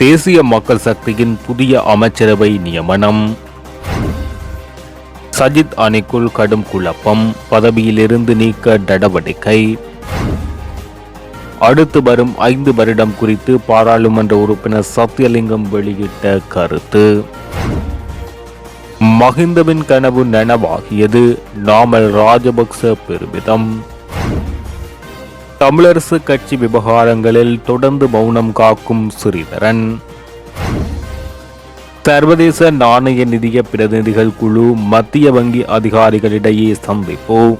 தேசிய மக்கள் சக்தியின் புதிய அமைச்சரவை நியமனம். சஜித் அணிக்குள் கடும் குழப்பம் பதவியிலிருந்து நீக்க நடவடிக்கை. அடுத்து வரும் ஐந்து வருடம் குறித்து பாராளுமன்ற உறுப்பினர் சத்தியலிங்கம் வெளியிட்ட கருத்து. மஹிந்தவின் கனவு நனவாகியது நாமல் ராஜபக்ச பெருமிதம். தமிழரசு கட்சி விவகாரங்களில் தொடர்ந்து மௌனம் காக்கும் ஸ்ரீதரன். சர்வதேச நாணய நிதிய பிரதிநிதிகள் குழு மத்திய வங்கி அதிகாரிகளிடையே சந்திப்பு.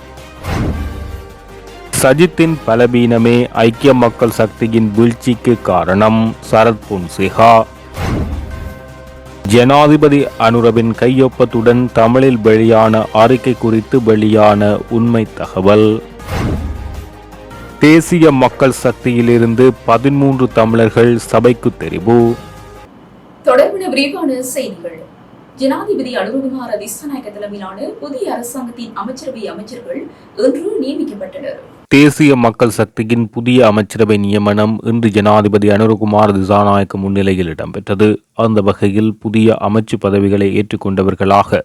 சஜித்தின் பலவீனமே ஐக்கிய மக்கள் சக்தியின் வீழ்ச்சிக்கு காரணம் சரத் பொன்சேகா. ஜனாதிபதி அனுரவின் கையொப்பத்துடன் தமிழில் வெளியான அறிக்கை குறித்து வெளியான உண்மை தகவல். தேசிய மக்கள் சக்தியிலிருந்து பதிமூன்று தமிழர்கள் சபைக்கு தெரிவு தொடர்பான விரிவான செய்திகள். ஜனாதிபதி அனுரகுமார் திசாநாயக்க தலைமையிலான புதிய அரசாங்கத்தின் அமைச்சரவை அமைச்சர்கள் இன்று நியமிக்கப்பட்டனர். தேசிய மக்கள் சக்தியின் புதிய அமைச்சரவை நியமனம் இன்று ஜனாதிபதி அனுரகுமார் திசாநாயக்க முன்னிலையில் இடம்பெற்றது. அந்த வகையில் புதிய அமைச்சு பதவிகளை ஏற்றுக்கொண்டவர்களாக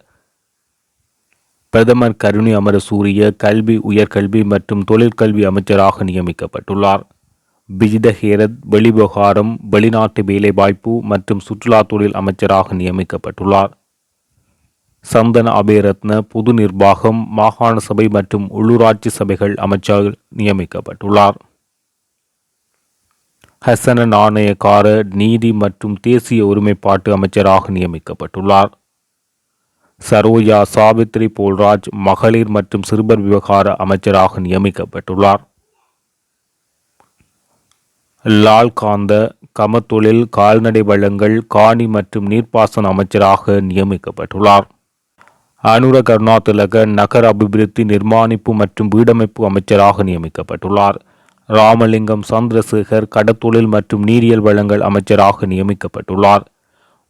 பிரதமர் கருணி அமரசூரிய கல்வி உயர்கல்வி மற்றும் தொழிற்கல்வி அமைச்சராக நியமிக்கப்பட்டுள்ளார். பிஜித ஹேரத் வெளிவிவகாரம் வெளிநாட்டு வேலைவாய்ப்பு மற்றும் சுற்றுலா தொழில் அமைச்சராக நியமிக்கப்பட்டுள்ளார். சந்தன அபேரத்ன பொது நிர்வாகம் மாகாண சபை மற்றும் உள்ளூராட்சி சபைகள் அமைச்சர் நியமிக்கப்பட்டுள்ளார். ஹசன நாணயக்கார நீதி மற்றும் தேசிய ஒருமைப்பாட்டு அமைச்சராக நியமிக்கப்பட்டுள்ளார். சரோஜா சாவித்ரி போல்ராஜ் மகளிர் மற்றும் சிறுவர் விவகார அமைச்சராக நியமிக்கப்பட்டுள்ளார். லால்காந்த கமத்தொழில் கால்நடை வளங்கள் காணி மற்றும் நீர்ப்பாசன அமைச்சராக நியமிக்கப்பட்டுள்ளார். அனுர கருணாதிலக நகர அபிவிருத்தி நிர்மாணிப்பு மற்றும் வீடமைப்பு அமைச்சராக நியமிக்கப்பட்டுள்ளார். ராமலிங்கம் சந்திரசேகர் கடத்தொழில் மற்றும் நீரியல் வளங்கள் அமைச்சராக நியமிக்கப்பட்டுள்ளார்.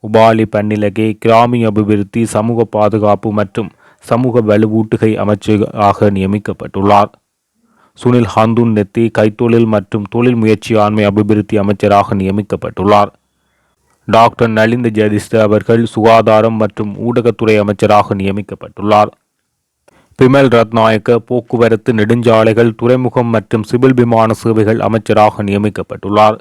உபாலி பன்னிலகே கிராமிய அபிவிருத்தி சமூக பாதுகாப்பு மற்றும் சமூக வலுவூட்டுகை அமைச்சராக நியமிக்கப்பட்டுள்ளார். சுனில் ஹந்துன் நெத்தி கைத்தொழில் மற்றும் தொழில் முயற்சியாண்மை அபிவிருத்தி அமைச்சராக நியமிக்கப்பட்டுள்ளார். டாக்டர் நலிந்த ஜெயதிஸ்ட அவர்கள் சுகாதாரம் மற்றும் ஊடகத்துறை அமைச்சராக நியமிக்கப்பட்டுள்ளார். பிமல் ரத்நாயக்க போக்குவரத்து நெடுஞ்சாலைகள் துறைமுகம் மற்றும் சிவில் விமான சேவைகள் அமைச்சராக நியமிக்கப்பட்டுள்ளார்.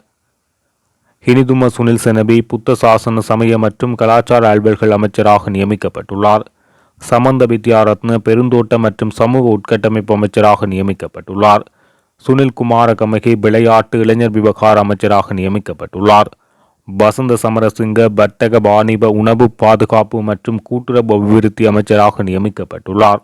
ஹினிதும சுனில் செனபி புத்த சாசன சமய மற்றும் கலாச்சார அலுவல்கள் அமைச்சராக நியமிக்கப்பட்டுள்ளார். சமந்த வித்யாரத்ன பெருந்தோட்ட மற்றும் சமூக உட்கட்டமைப்பு அமைச்சராக நியமிக்கப்பட்டுள்ளார். சுனில் குமார கமகி விளையாட்டு இளைஞர் விவகார அமைச்சராக நியமிக்கப்பட்டுள்ளார். வசந்த சமரசிங்க வர்த்தக வாணிப உணவு பாதுகாப்பு மற்றும் கூட்டுறவு அபிவிருத்தி அமைச்சராக நியமிக்கப்பட்டுள்ளார்.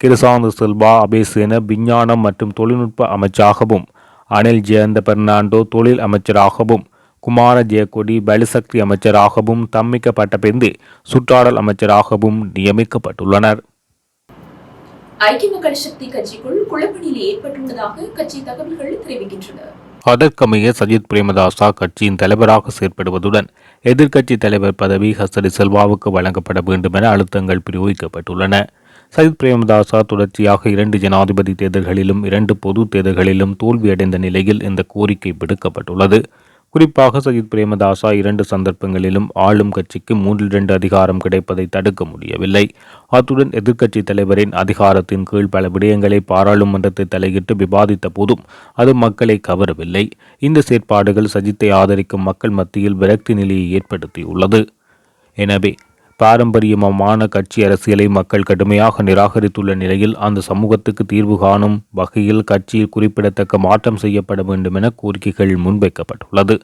கிருசாந்த செல்வா அபேசேன விஞ்ஞானம் மற்றும் தொழில்நுட்ப அமைச்சராகவும் அனில் ஜெயந்த பெர்னாண்டோ தொழில் அமைச்சராகவும் குமார ஜெயக்கொடி பலிசக்தி அமைச்சராகவும் தம்மிக்கப்பட்ட பின்பு சுற்றாடல் அமைச்சராகவும் நியமிக்கப்பட்டுள்ளனர். ஐக்கிய மக்கள் சக்தி கட்சிக்குள் குழப்ப நிலை ஏற்பட்டுள்ளதாக கட்சி தகவல்கள் தெரிவிக்கின்றன. அதற்கமைய சஜித் பிரேமதாசா கட்சியின் தலைவராக செயற்படுவதுடன் எதிர்க்கட்சி தலைவர் பதவி ஹசரி செல்வாவுக்கு வழங்கப்பட வேண்டும் என அழுத்தங்கள் பிரயோகிக்கப்பட்டுள்ளன. சஜித் பிரேமதாசா தொடர்ச்சியாக இரண்டு ஜனாதிபதி தேர்தல்களிலும் இரண்டு பொது தேர்தல்களிலும் தோல்வியடைந்த நிலையில் இந்த கோரிக்கை விடுக்கப்பட்டுள்ளது. குறிப்பாக சஜித் பிரேமதாசா இரண்டு சந்தர்ப்பங்களிலும் ஆளும் கட்சிக்கு மூன்றில் இரண்டு அதிகாரம் கிடைப்பதை தடுக்க முடியவில்லை. அத்துடன் எதிர்க்கட்சி தலைவரின் அதிகாரத்தின் கீழ் பல விடயங்களை பாராளுமன்றத்தை தலையிட்டு விவாதித்த போதும் அது மக்களை கவரவில்லை. இந்த செயற்பாடுகள் சஜித்தை ஆதரிக்கும் மக்கள் மத்தியில் விரக்தி நிலையை ஏற்படுத்தியுள்ளது. எனவே பாரம்பரியமான கட்சி அரசியலை மக்கள் கடுமையாக நிராகரித்துள்ள நிலையில் அந்த சமூகத்துக்கு தீர்வு காணும் வகையில் கட்சியில் குறிப்பிடத்தக்க மாற்றம் செய்யப்பட வேண்டும் என கோரிக்கைகள் முன்வைக்கப்பட்டுள்ளது.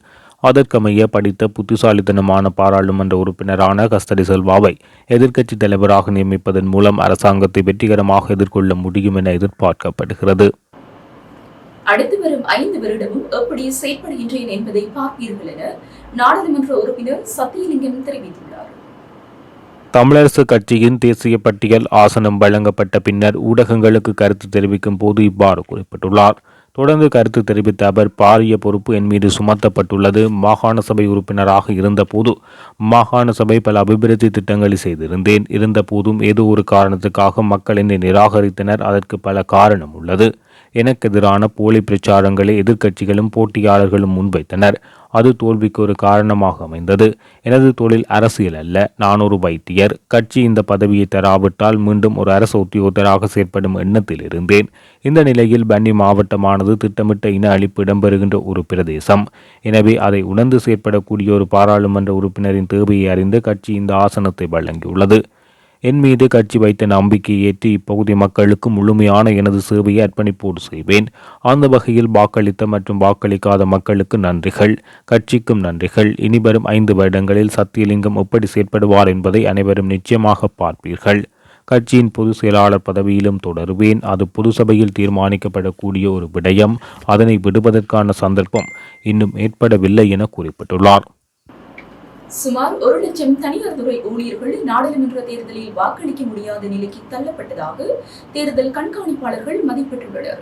அதற்கமைய படித்த புத்திசாலித்தனமான பாராளுமன்ற உறுப்பினரான கஸ்தடி செல்வாவை எதிர்க்கட்சி தலைவராக நியமிப்பதன் மூலம் அரசாங்கத்தை வெற்றிகரமாக எதிர்கொள்ள முடியும் என எதிர்பார்க்கப்படுகிறது. அடுத்து வரும் ஐந்து வருடமும் எப்படி செயற்படுகின்றேன் என்பதை பார்ப்பீர்கள் என நாடாளுமன்ற உறுப்பினர் சத்தியலிங்கம் தெரிவித்துள்ளார். தமிழரசு கட்சியின் தேசிய பட்டியல் ஆசனம் வழங்கப்பட்ட பின்னர் ஊடகங்களுக்கு கருத்து தெரிவிக்கும் போது இவ்வாறு குறிப்பிட்டுள்ளார். தொடர்ந்து கருத்து தெரிவித்த அவர் பாரிய பொறுப்பு என் மீது சுமத்தப்பட்டுள்ளது. மாகாண சபை உறுப்பினராக இருந்தபோது மாகாண சபை பல அபிவிருத்தி திட்டங்களை செய்திருந்தேன். இருந்தபோதும் ஏதோ ஒரு காரணத்துக்காக மக்கள் என்னை நிராகரித்தனர். அதற்கு பல காரணம் உள்ளது. எனக்கு எதிரான போலி பிரச்சாரங்களை எதிர்க்கட்சிகளும் போட்டியாளர்களும் முன்வைத்தனர். அது தோல்விக்கு ஒரு காரணமாக அமைந்தது. எனது தொழில் அரசியல் அல்ல. நான் ஒரு வைத்தியர். கட்சி இந்த பதவியை தராவிட்டால் மீண்டும் ஒரு அரசு உத்தியோகத்தராக செயற்படும் எண்ணத்தில் இருந்தேன். இந்த நிலையில் பன்னி மாவட்டமானது திட்டமிட்ட இன அழிப்பு இடம்பெறுகின்ற ஒரு பிரதேசம். எனவே அதை உணர்ந்து செயற்படக்கூடிய ஒரு பாராளுமன்ற உறுப்பினரின் தேவையை அறிந்து கட்சி இந்த ஆசனத்தை வழங்கியுள்ளது. என் மீது கட்சி வைத்த நம்பிக்கையை ஏற்று இப்பகுதி மக்களுக்கு முழுமையான எனது சேவையை அர்ப்பணிப்போடு செய்வேன். அந்த வகையில் வாக்களித்த மற்றும் வாக்களிக்காத மக்களுக்கு நன்றிகள். கட்சிக்கும் நன்றிகள். இனிவரும் ஐந்து வருடங்களில் சத்தியலிங்கம் எப்படி செயற்படுவார் என்பதை அனைவரும் நிச்சயமாக பார்ப்பீர்கள். கட்சியின் பொதுச் செயலாளர் பதவியிலும் தொடருவேன். அது பொது சபையில் தீர்மானிக்கப்படக்கூடிய ஒரு விடயம். அதனை விடுவதற்கான சந்தர்ப்பம் இன்னும் ஏற்படவில்லை என குறிப்பிட்டுள்ளார். சுமார் ஒரு லட்சம் தனியார் துறை ஊழியர்கள் நாடாளுமன்ற தேர்தலில் வாக்களிக்க முடியாத நிலைக்கு தள்ளப்பட்டதாக தேர்தல் கண்காணிப்பாளர்கள் மதிப்பிட்டுள்ளனர்.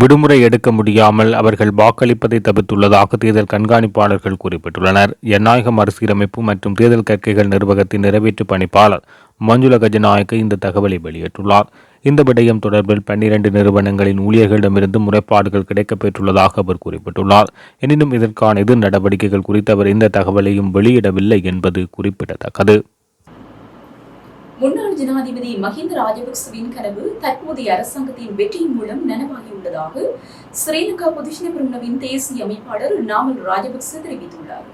விடுமுறை எடுக்க முடியாமல் அவர்கள் வாக்களிப்பதை தவிர்த்துள்ளதாக தேர்தல் கண்காணிப்பாளர்கள் குறிப்பிட்டுள்ளனர். ஜனநாயக மறுசீரமைப்பு மற்றும் தேர்தல் கற்கைகள் நிர்வாகத்தின் நிறைவேற்று பணிப்பாளர் மஞ்சுள கஜநாயக்க இந்த தகவலை வெளியிட்டுள்ளார். இந்த விடயம் தொடர்பில் பன்னிரண்டு நிறுவனங்களின் ஊழியர்களிடமிருந்து முறைப்பாடுகள் கிடைக்கப்பெற்றுள்ளதாக அவர் குறிப்பிட்டுள்ளார். எனினும் இதற்கான எதிர் நடவடிக்கைகள் குறித்து அவர் இந்த தகவலையும் வெளியிடவில்லை என்பது குறிப்பிடத்தக்கது. முன்னாள் ஜனாதிபதி மஹிந்த ராஜபக்சவின் கனவு தற்போதைய அரசாங்கத்தின் வெற்றியின் மூலம் நனவாகியுள்ளதாக ஸ்ரீலங்கா பொதுஜன பெருமனவின் தேசிய அமைப்பாளர் நாமல் ராஜபக்ச தெரிவித்துள்ளார்.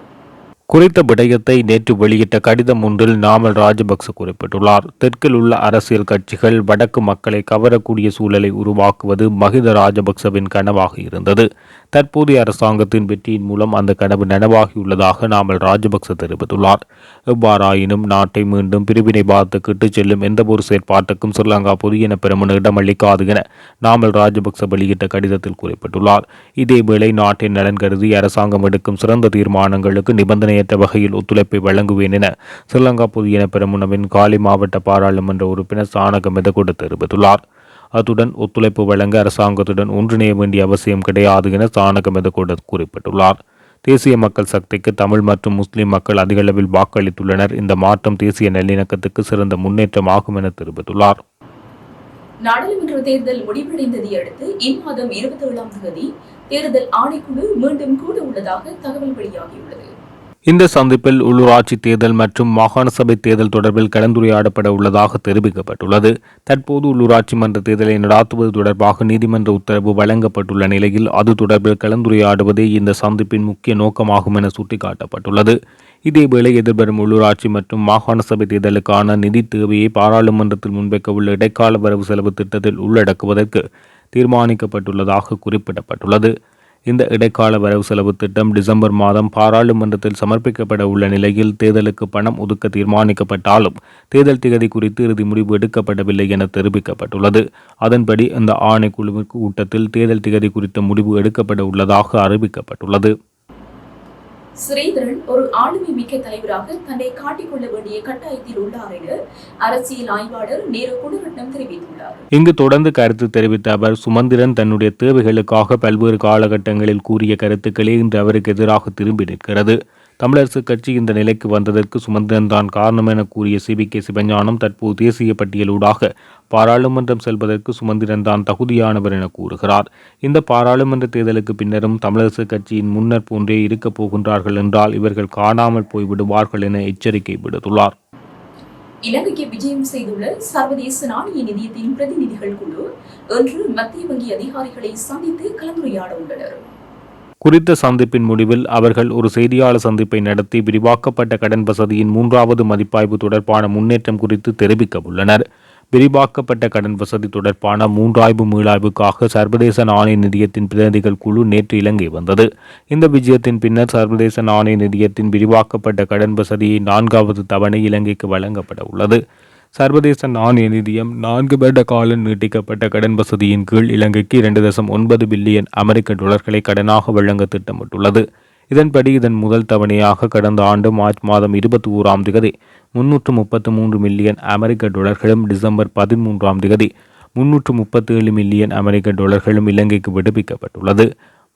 குறித்த விடயத்தை நேற்று வெளியிட்ட கடிதம் ஒன்றில் நாமல் ராஜபக்ச குறிப்பிட்டுள்ளார். தெற்கில் உள்ள அரசியல் கட்சிகள் வடக்கு மக்களை கவரக்கூடிய சூழலை உருவாக்குவது மகித ராஜபக்சவின் கனவாக இருந்தது. தற்போதைய அரசாங்கத்தின் வெற்றியின் மூலம் அந்த கனவு நனவாகியுள்ளதாக நாமல் ராஜபக்ச தெரிவித்துள்ளார். எவ்வாறாயினும் நாட்டை மீண்டும் பிரிவினைவாதத்துக்கு இட்டுச் செல்லும் எந்தவொரு செயற்பாட்டுக்கும் ஸ்ரீலங்கா பொதுஜன பெருமன இடமளிக்காது என நாமல் ராஜபக்ச வெளியிட்ட கடிதத்தில் குறிப்பிட்டுள்ளார். இதேவேளை நாட்டின் நலன் கருதி அரசாங்கம் எடுக்கும் சிறந்த தீர்மானங்களுக்கு நிபந்தனை நிபந்தனையற்ற வகையில் ஒத்துழைப்பை வழங்குவேன் என ஸ்ரீலங்கா பொதுஜன பெருமுனவின் காலி மாவட்ட பாராளுமன்ற உறுப்பினர் சாணக மெதகொட தெரிவித்துள்ளார். அத்துடன் ஒத்துழைப்பு வழங்க அரசாங்கத்துடன் ஒன்றிணைய வேண்டிய அவசியம் கிடையாது என சாணக மெதகொட குறிப்பிட்டுள்ளார். தேசிய மக்கள் சக்திக்கு தமிழ் மற்றும் முஸ்லிம் மக்கள் அதிகளவில் வாக்களித்துள்ளனர். இந்த மாற்றம் தேசிய நல்லிணக்கத்துக்கு சிறந்த முன்னேற்றமாகும் என தெரிவித்துள்ளார். நாடாளுமன்ற தேர்தல் முடிவடைந்ததை அடுத்து இம்மாதம் இருபத்தி ஏழாம் தேதி தேர்தல் ஆணைக்குழு மீண்டும் கூட உள்ளதாக தகவல் வெளியாகியுள்ளது. இந்த சந்திப்பில் உள்ளூராட்சி தேர்தல் மற்றும் மாகாண சபை தேர்தல் தொடர்பில் கலந்துரையாடப்பட உள்ளதாக தெரிவிக்கப்பட்டுள்ளது. தற்போது உள்ளூராட்சி மன்ற தேர்தலை நடாத்துவது தொடர்பாக நீதிமன்ற உத்தரவு வழங்கப்பட்டுள்ள நிலையில் அது தொடர்பில் கலந்துரையாடுவதே இந்த சந்திப்பின் முக்கிய நோக்கமாகும் என சுட்டிக்காட்டப்பட்டுள்ளது. இதேவேளை எதிர்வரும் உள்ளூராட்சி மற்றும் மாகாண சபை தேர்தலுக்கான நிதி தேவையை பாராளுமன்றத்தில் முன்வைக்க உள்ள இடைக்கால வரவு செலவு திட்டத்தில் உள்ளடக்குவதற்கு தீர்மானிக்கப்பட்டுள்ளதாக குறிப்பிடப்பட்டுள்ளது. இந்த இடைக்கால வரவு செலவு திட்டம் டிசம்பர் மாதம் பாராளுமன்றத்தில் சமர்ப்பிக்கப்பட உள்ள நிலையில் தேர்தலுக்கு பணம் ஒதுக்க தீர்மானிக்கப்பட்டாலும் தேர்தல் திகதி குறித்து இறுதி முடிவு எடுக்கப்படவில்லை என தெரிவிக்கப்பட்டுள்ளது. அதன்படி இந்த ஆணைக்குழுவிற்கு கூட்டத்தில் தேர்தல் திகதி குறித்த முடிவு எடுக்கப்பட உள்ளதாக அறிவிக்கப்பட்டுள்ளது. ஸ்ரீதரன் ஒரு ஆளுமை மிக்க தலைவராக தன்னை காட்டிக்கொள்ள வேண்டிய கட்டாயத்தில் உள்ளார் என அரசியல் ஆய்வாளர் நேரு குணரட்னம் தெரிவித்துள்ளார். இங்கு தொடர்ந்து கருத்து தெரிவித்த அவர் சுமந்திரன் தன்னுடைய தேவைகளுக்காக பல்வேறு காலகட்டங்களில் கூறிய கருத்துக்களே இன்று அவருக்கு எதிராக திரும்பி நிற்கிறது. தமிழரசுக் கட்சி இந்த நிலைக்கு வந்ததற்கு சுமந்திரன் தான் காரணம் என கூறிய சிபி கே. சிவஞானம் தற்போது தேசிய பட்டியலூடாக பாராளுமன்றம் செல்வதற்கு சுமந்திரன் தான் தகுதியானவர் என கூறுகிறார். இந்த பாராளுமன்ற தேர்தலுக்கு பின்னரும் தமிழரசுக் கட்சியின் முன்னர் போன்றே இருக்கப் போகின்றார்கள் என்றால் இவர்கள் காணாமல் போய்விடுவார்கள் என எச்சரிக்கை விடுத்துள்ளார். இலங்கைக்கு விஜயம் செய்துள்ள சர்வதேச நாணய நிதியத்தின் பிரதிநிதிகள் குழு இன்று மத்திய வங்கி அதிகாரிகளை சந்தித்து கலந்துரையாட உள்ளனர் குறித்த சந்திப்பின் முடிவில் அவர்கள் ஒரு செய்தியாளர் சந்திப்பை நடத்தி விரிவாக்கப்பட்ட கடன் வசதியின் மூன்றாவது மதிப்பாய்வு தொடர்பான முன்னேற்றம் குறித்து தெரிவிக்க உள்ளனர். விரிவாக்கப்பட்ட கடன் வசதி தொடர்பான மூன்றாய்வு மீளாய்வுக்காக சர்வதேச நாணய நிதியத்தின் பிரதிநிதிகள் குழு நேற்று இலங்கை வந்தது. இந்த விஜயத்தின் பின்னர் சர்வதேச நாணய நிதியத்தின் விரிவாக்கப்பட்ட கடன் வசதியை நான்காவது தவணை இலங்கைக்கு வழங்கப்பட உள்ளது. சர்வதேச நாணய நிதியம் நான்கு வருட காலம் நீட்டிக்கப்பட்ட கடன் வசதியின் கீழ் இலங்கைக்கு இரண்டு தசம் ஒன்பது பில்லியன் அமெரிக்க டாலர்களை கடனாக வழங்க திட்டமிட்டுள்ளது. இதன்படி இதன் முதல் தவணையாக கடந்த ஆண்டு மார்ச் மாதம் இருபத்தி ஓராம் திகதி முன்னூற்று முப்பத்து மூன்று மில்லியன் அமெரிக்க டாலர்களும் டிசம்பர் பதிமூன்றாம் திகதி முன்னூற்று முப்பத்தேழு மில்லியன் அமெரிக்க டாலர்களும் இலங்கைக்கு விடுவிக்கப்பட்டுள்ளது.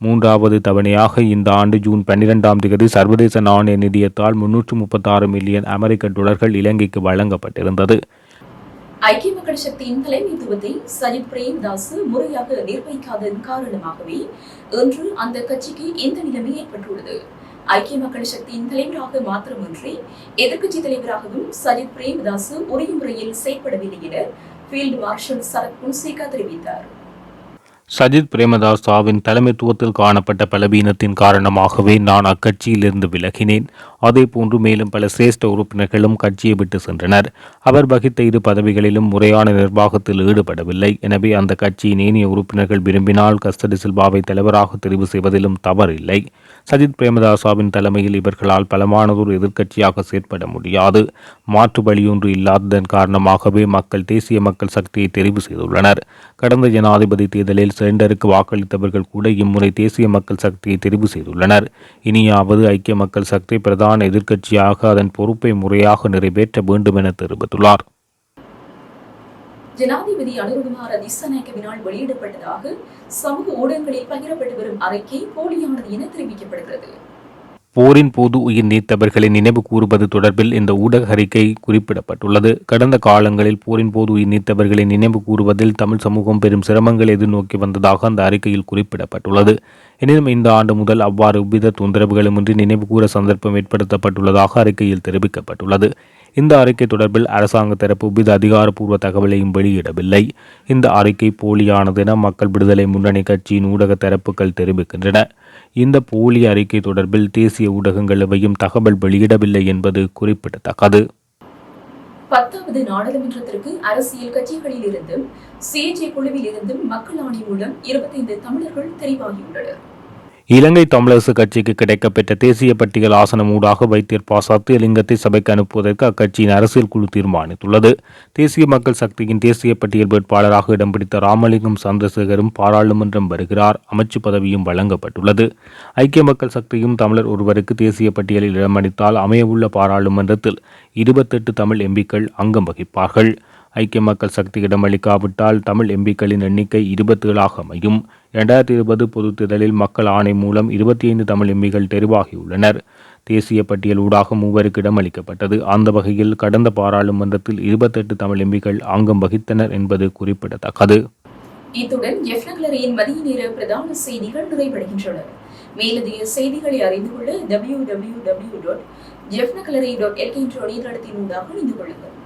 மூன்றாவது தவணையாக இந்த ஆண்டு ஜூன் பன்னிரெண்டாம் தேதி சர்வதேச நாணய நிதியத்தால் முன்னூற்று முப்பத்தாறு மில்லியன் அமெரிக்க டாலர்கள் இலங்கைக்கு வழங்கப்பட்டிருந்தது. ஐக்கிய மக்கள் சக்தியின் தலைமைத்துவத்தை சஜித் பிரேமதாஸ் முறையாக நிர்வகிக்காததன் காரணமாகவே இன்று அந்த கட்சிக்கு இந்த நிலைமை ஏற்பட்டுள்ளது. ஐக்கிய மக்கள் சக்தியின் தலைவராக மாத்திரமின்றி எதிர்க்கட்சி தலைவராகவும் சஜித் பிரேமதாஸ் உரிய முறையில் செயற்படவில்லை என ஃபீல்டு மார்ஷல் சரத் புன்சேகா தெரிவித்தார். சஜித் பிரேமதாசாவின் தலைமைத்துவத்தில் காணப்பட்ட பலவீனத்தின் காரணமாகவே நான் அக்கட்சியிலிருந்து விலகினேன். அதேபோன்று மேலும் பல சிரேஷ்ட உறுப்பினர்களும் கட்சியை விட்டு சென்றனர். அவர் வகித்த இரு பதவிகளிலும் முறையான நிர்வாகத்தில் ஈடுபடவில்லை. எனவே அந்த கட்சியின் ஏனைய உறுப்பினர்கள் விரும்பினால் கஸ்தடி சில்வாவை தலைவராக தெரிவு செய்வதிலும் தவறில்லை. சஜித் பிரேமதாசாவின் தலைமையில் இவர்களால் பலமானதொரு எதிர்க்கட்சியாக செயற்பட முடியாது. மாற்று வழியொன்று இல்லாததன் காரணமாகவே மக்கள் தேசிய மக்கள் சக்தியை தெரிவு செய்துள்ளனர். கடந்த ஜனாதிபதி தேர்தலில் சிலிண்டருக்கு வாக்களித்தவர்கள் கூட இம்முறை தேசிய மக்கள் சக்தியை தெரிவு செய்துள்ளனர். இனியாவது ஐக்கிய மக்கள் சக்தி பிரதான எதிர்க்கட்சியாக அதன் பொறுப்பை முறையாக நிறைவேற்ற வேண்டும் என தெரிவித்துள்ளார். ஜனாதிபதி அனுருகுமார திசாநாயக்கவினால் வெளியிடப்பட்டதாக சமூக ஊடகங்களில் பகிரப்பட்டு வரும் அறிக்கை போலியானது என தெரிவிக்கப்படுகிறது. போரின் போது உயிர் நீத்தவர்களை நினைவு கூறுவது தொடர்பில் இந்த ஊடக அறிக்கை குறிப்பிடப்பட்டுள்ளது. கடந்த காலங்களில் போரின் போது உயிர் நீத்தவர்களை நினைவு கூறுவதில் தமிழ் சமூகம் பெரும் சிரமங்கள் எதிர்நோக்கி வந்ததாக அந்த அறிக்கையில் குறிப்பிடப்பட்டுள்ளது. எனினும் இந்த ஆண்டு முதல் அவ்வாறு எவ்வித தொந்தரவுகளுமின்றி நினைவு கூற சந்தர்ப்பம் ஏற்படுத்தப்பட்டுள்ளதாக அறிக்கையில் தெரிவிக்கப்பட்டுள்ளது. இந்த அறிக்கை தொடர்பில் அரசாங்க தரப்பு வித அதிகாரப்பூர்வ தகவலையும் வெளியிடவில்லை. இந்த அறிக்கை போலியானது என மக்கள் விடுதலை முன்னணி கட்சியின் ஊடக தரப்புகள் தெரிவிக்கின்றன. இந்த போலி அறிக்கை தொடர்பில் தேசிய ஊடகங்கள் எவையும் தகவல் வெளியிடவில்லை என்பது குறிப்பிடத்தக்கது. பத்தாவது நாடாளுமன்றத்திற்கு அரசியல் கட்சிகளில் இருந்தும் சிஎஜே குழுவில் இருந்தும் மக்கள் ஆணை மூலம் இருபத்தைந்து தமிழர்கள் தெரிவாகியுள்ளனர். இலங்கை தமிழரசு கட்சிக்கு கிடைக்கப்பெற்ற தேசிய பட்டியல் ஆசனம் ஊடாக வைத்தியர் பா சத்தியலிங்கத்தை சபைக்கு அனுப்புவதற்கு அக்கட்சியின் அரசியல் குழு தீர்மானித்துள்ளது. தேசிய மக்கள் சக்தியின் தேசிய பட்டியல் வேட்பாளராக இடம் பிடித்த ராமலிங்கம் சந்திரசேகரும் பாராளுமன்றம் வருகிறார். அமைச்சு பதவியும் வழங்கப்பட்டுள்ளது. ஐக்கிய மக்கள் சக்தியும் தமிழர் ஒருவருக்கு தேசிய பட்டியலில் இடமளித்தால் அமையவுள்ள பாராளுமன்றத்தில் இருபத்தெட்டு தமிழ் எம்பிக்கள் அங்கம் வகிப்பார்கள். ஐக்கிய மக்கள் சக்தி இடமளிக்காவிட்டால் தமிழ் எம்பிக்களின் எண்ணிக்கை இருபத்தேழாக அமையும். இரண்டாயிரத்தி இருபது பொதுத் தேர்தலில் மக்கள் ஆணை மூலம் இருபத்தி ஐந்து தமிழ் எம்பிகள் தெரிவாகியுள்ளனர். தேசிய பட்டியல் ஊடாக மூவருக்கு இடமளிக்கப்பட்டது அந்த வகையில் கடந்த பாராளுமன்றத்தில் இருபத்தெட்டு தமிழ் எம்பிகள் அங்கம் வகித்தனர் என்பது குறிப்பிடத்தக்கது. இத்துடன் ஜெஃப்னக்லரியின் மதிய நேர பிரதான செய்திகள் நிறைவடைகின்றன. மேலதிக செய்திகளை அறிந்து கொள்ள W W W dot Jaffna gallery dot L K என்ற இணையதளத்தின் ஊடாக இணைந்து கொள்ளுங்கள்.